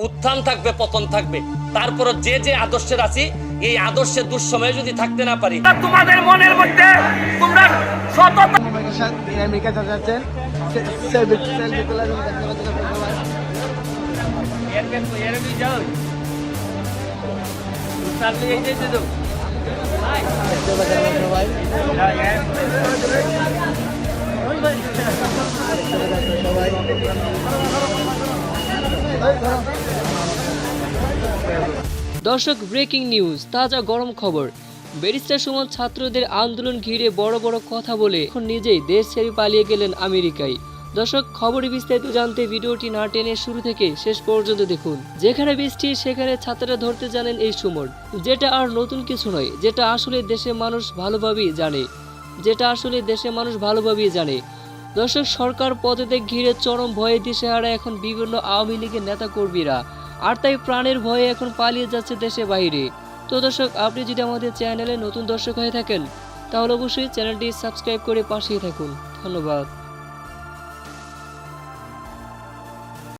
উত্থান থাকবে পতন থাকবে তারপরে যে যে আদর্শের আছি এই আদর্শের দুঃসময়ে যদি থাকতে না পারি তোমাদের মনের মধ্যে তোমরা সততা যাচ্ছেন সবাই। দর্শক ব্রেকিং নিউজ তাজা গরম খবর। ব্যারিস্টার সুমন ছাত্রদের আন্দোলন ঘিরে বড় বড় কথা বলে এখন নিজেই দেশ ছেড়ে পালিয়ে গেলেন আমেরিকায়। দর্শক খবরে বিস্তারিত জানতে ভিডিওটি না টেনে শুরু থেকে শেষ পর্যন্ত দেখুন। যেখানে বৃষ্টি, সেখানে ছাত্ররা ধরতে জানেন এই সুমন। যেটা আর নতুন কিছু নয়, যেটা আসলে দেশের মানুষ ভালোভাবেই জানে। যেটা আসলে দেশের মানুষ ভালোভাবেই জানে। দর্শক সরকার পদেতে ঘিরে চরম ভয়ে দিশেহারা এখন বিভিন্ন আওয়ামী লীগের নেতাকর্মীরা। আর তাই প্রাণের ভয়ে এখন পালিয়ে যাচ্ছে দেশে বাইরে। তো দর্শক, আপনি যদি আমাদের চ্যানেলে নতুন দর্শক হয়ে থাকেন, তাহলে অবশ্যই চ্যানেলটি সাবস্ক্রাইব করে পাশেই থাকুন। ধন্যবাদ।